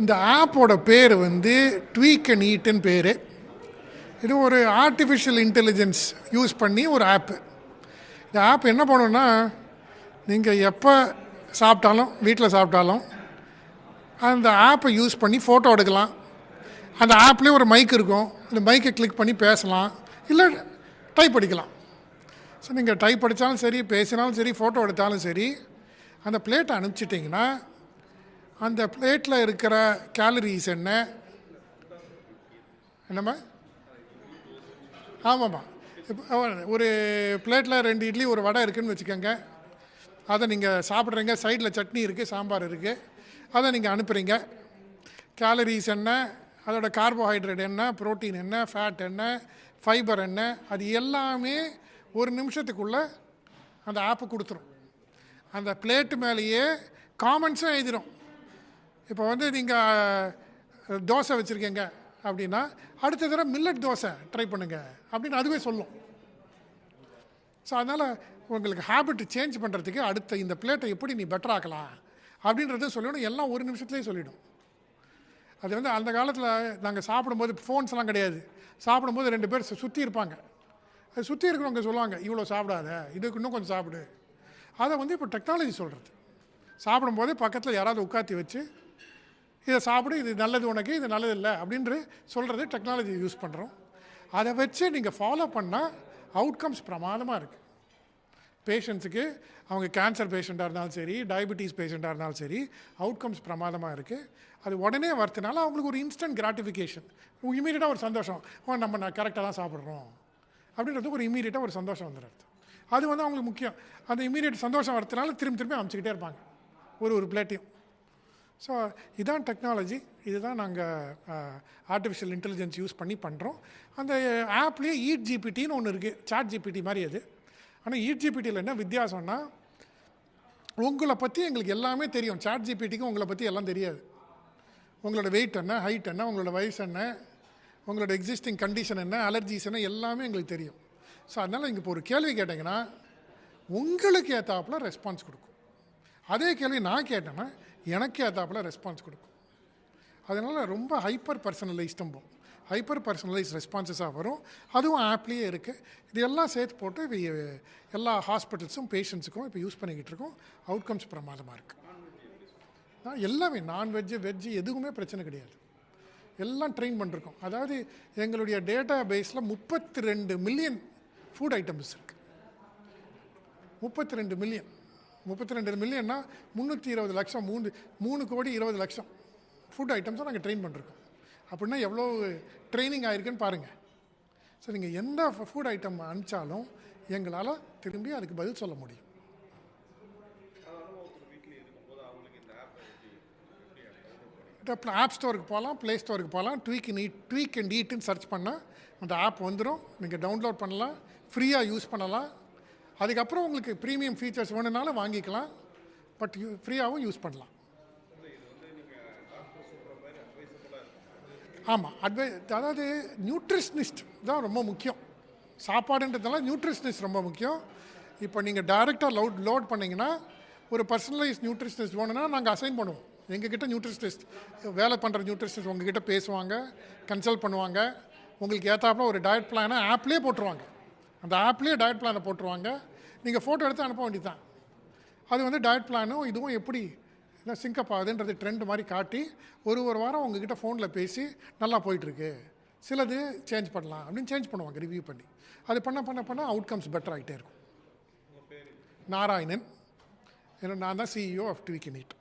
இந்த ஆப்போட பேர் வந்து ட்வீக் அண்ட் ஈட்டுன்னு பேர். இது ஒரு ஆர்டிஃபிஷியல் இன்டெலிஜென்ஸ் யூஸ் பண்ணி ஒரு ஆப்பு இந்த ஆப் என்ன பண்ணுன்னா நீங்கள் எப்போ சாப்பிட்டாலும் வீட்டில் சாப்பிட்டாலும் அந்த ஆப்பை யூஸ் பண்ணி ஃபோட்டோ எடுக்கலாம். அந்த ஆப்லேயே ஒரு மைக் இருக்கும். அந்த மைக்கை கிளிக் பண்ணி பேசலாம். இல்லை டைப் அடிக்கலாம். ஸோ நீங்கள் டைப் அடித்தாலும் சரி பேசினாலும் சரி ஃபோட்டோ எடுத்தாலும் சரி அந்த பிளேட்டை அனுப்பிச்சிட்டிங்கன்னா அந்த பிளேட்டில் இருக்கிற கேலரிஸ் என்ன? என்னம்மா? ஆமாம்மா. இப்போ ஒரு பிளேட்டில் ரெண்டு இட்லி ஒரு வடை இருக்குதுன்னு வச்சுக்கோங்க. அதை நீங்கள் சாப்பிட்றீங்க. சைடில் சட்னி இருக்குது சாம்பார் இருக்குது அதை நீங்கள் அனுப்புகிறீங்க கேலரிஸ் என்ன? அதோட கார்போஹைட்ரேட் என்ன? புரோட்டீன் என்ன? ஃபேட் என்ன? ஃபைபர் என்ன? அது எல்லாமே ஒரு நிமிஷத்துக்குள்ளே அந்த ஆப்பு கொடுத்துரும். அந்த பிளேட்டு மேலேயே காமெண்ட்ஸும் எழுதிடும் இப்போ வந்து நீங்கள் தோசை வச்சுருக்கீங்க அப்படின்னா அடுத்த தடவை மில்லட் தோசை ட்ரை பண்ணுங்கள் அப்படின்னு அதுவே சொல்லும். ஸோ அதனால் உங்களுக்கு ஹேபிட் சேஞ்ச் பண்ணுறதுக்கு அடுத்த இந்த பிளேட்டை எப்படி நீ பெட்டர் ஆக்கலாம் அப்படின்றத சொல்லிவிடும் எல்லாம் ஒரு நிமிஷத்துலேயே சொல்லிடும். அது வந்து அந்த காலத்தில் நாங்கள் சாப்பிடும்போது ஃபோன்ஸ்லாம் கிடையாது. சாப்பிடும்போது ரெண்டு பேர் சுற்றி இருப்பாங்க. அது சுற்றி இருக்கிறவங்க சொல்லுவாங்க இவ்வளோ சாப்பிடாத இதுக்கு இன்னும் கொஞ்சம் சாப்பிடு. அதை வந்து இப்போ டெக்னாலஜி சொல்கிறது சாப்பிடும்போதே பக்கத்தில் யாராவது உட்காத்தி வச்சு இதை சாப்பிடு இது நல்லது உனக்கு இது நல்லது இல்லை அப்படின்ற சொல்கிறது டெக்னாலஜி யூஸ் பண்ணுறோம் அதை வச்சு நீங்கள் ஃபாலோ பண்ணால் அவுட்கம்ஸ் பிரமாதமாக இருக்குது பேஷண்ட்ஸுக்கு அவங்க கேன்சர் பேஷண்ட்டாக இருந்தாலும் சரி டயபிட்டிஸ் பேஷண்ட்டாக இருந்தாலும் சரி அவுட்கம்ஸ் பிரமாதமாக இருக்குது அது உடனே வரதுனால அவங்களுக்கு ஒரு இன்ஸ்டன்ட் கிராட்டிஃபிகேஷன் இமீடியட்டாக ஒரு சந்தோஷம். ஓ நம்ம நான் கரெக்டாக தான் சாப்பிட்றோம். அப்படின்றது ஒரு இமீடியட்டாக ஒரு சந்தோஷம் வந்துடுறது அது வந்து அவங்களுக்கு முக்கியம். அந்த இமீடியட் சந்தோஷம் வரதுனால திரும்பி திரும்பி அமைச்சிக்கிட்டே இருப்பாங்க. ஒரு ஒரு பிளேட்டையும். ஸோ இதுதான் டெக்னாலஜி இதுதான் நாங்கள் ஆர்டிஃபிஷியல் இன்டெலிஜென்ஸ் யூஸ் பண்ணி பண்ணுறோம் அந்த ஆப்லேயே ஈட் ஜிபிடின்னு ஒன்று இருக்குது சாட் ஜிபிடி மாதிரி அது. ஆனால் ஈட் ஜிபிடியில் என்ன வித்தியாசம்னா உங்களை பற்றி எங்களுக்கு எல்லாமே தெரியும். சாட் ஜிபிடிக்கு உங்களை பற்றி எல்லாம் தெரியாது. உங்களோட வெயிட் என்ன ஹைட் என்ன உங்களோட வயசு என்ன உங்களோட எக்ஸிஸ்டிங் கண்டிஷன் என்ன அலர்ஜிஸ் என்ன எல்லாமே எங்களுக்கு தெரியும். ஸோ அதனால் இங்கே இப்போ ஒரு கேள்வி கேட்டிங்கன்னா உங்களுக்கு ஏற்றாப்புல ரெஸ்பான்ஸ் கொடுக்கும். அதே கேள்வி நான் கேட்டேன்னா எனக்கே அதாப்பில் ரெஸ்பான்ஸ் கொடுக்கும். அதனால் ரொம்ப ஹைப்பர் பர்சனலைஸ்டும் போகும் ஹைப்பர் பர்சனலைஸ் ரெஸ்பான்சஸாக வரும். அதுவும் ஆப்லேயே இருக்குது இது எல்லாம் சேர்த்து போட்டு இப்போ எல்லா ஹாஸ்பிட்டல்ஸும் பேஷண்ட்ஸுக்கும் இப்போ யூஸ் பண்ணிக்கிட்டு இருக்கோம். அவுட்கம்ஸ் பிரமாதமாக இருக்குது எல்லாமே நான்வெஜ்ஜு வெஜ்ஜு எதுவுமே பிரச்சனை கிடையாது. எல்லாம் ட்ரெயின் பண்ணிருக்கோம். அதாவது எங்களுடைய டேட்டா பேஸில் முப்பத்தி ரெண்டு மில்லியன் ஃபுட் ஐட்டம்ஸ் இருக்குது முப்பத்தி ரெண்டு மில்லியன் முப்பத்தி ரெண்டு மில்லியன்னா முந்நூற்றி இருபது லட்சம் மூணு மூணு கோடி இருபது லட்சம். ஃபுட் ஐட்டம்ஸை நாங்கள் ட்ரெயின் பண்ணிருக்கோம். அப்படின்னா எவ்வளோ ட்ரைனிங் ஆகிருக்குன்னு பாருங்கள் ஸோ நீங்கள் எந்த ஃபுட் ஐட்டம் அனுப்பிச்சாலும் எங்களால் திரும்பி அதுக்கு பதில் சொல்ல முடியும். ஆப் ஸ்டோருக்கு போகலாம் ப்ளே ஸ்டோருக்கு போகலாம் ட்வீக் நீட் ட்வீக் அண்ட் ஈட்டுன்னு சர்ச் பண்ணால் அந்த ஆப் வந்துடும் நீங்கள் டவுன்லோட் பண்ணலாம் ஃப்ரீயாக யூஸ் பண்ணலாம். அதுக்கப்புறம் உங்களுக்கு ப்ரீமியம் ஃபீச்சர்ஸ் வேணுனாலும் வாங்கிக்கலாம். பட் யூ ஃப்ரீயாகவும் யூஸ் பண்ணலாம். ஆமாம் அட்வை அதாவது நியூட்ரிஷனிஸ்ட் தான் ரொம்ப முக்கியம். சாப்பாடுன்றதுனால நியூட்ரிஷனிஸ்ட் ரொம்ப முக்கியம். இப்போ நீங்கள் டைரெக்டாக லோட் லோட் பண்ணிங்கன்னா ஒரு பர்சனலைஸ் நியூட்ரிஷனிஸ்ட் வேணும்னா நாங்கள் அசைன் பண்ணுவோம். எங்ககிட்ட நியூட்ரிஷனிஸ்ட் வேலை பண்ணுற நியூட்ரிஷனிஸ்ட் உங்ககிட்ட பேசுவாங்க கன்சல்ட் பண்ணுவாங்க. உங்களுக்கு ஏற்றாப்புல ஒரு டயட் பிளானை ஆப்லேயே போட்டுருவாங்க. அந்த ஆப்லேயே டயட் பிளானை போட்டுருவாங்க. நீங்கள் ஃபோட்டோ எடுத்து அனுப்ப வேண்டியது தான் அது வந்து டயட் பிளானும் இதுவும் எப்படி இல்லை சிங்கப் ஆகுதுன்றது ட்ரெண்ட் மாதிரி காட்டி ஒரு ஒரு வாரம் உங்ககிட்ட ஃபோனில் பேசி நல்லா போயிட்டுருக்கு. சிலது சேஞ்ச் பண்ணலாம் அப்படின்னு சேஞ்ச் பண்ணுவாங்க ரிவ்யூ பண்ணி. அது பண்ண பண்ண பண்ண அவுட்கம்ஸ் பெட்டர் ஆகிட்டே இருக்கும். நாராயணன். ஏன்னா நான் தான் CEO of tweak in it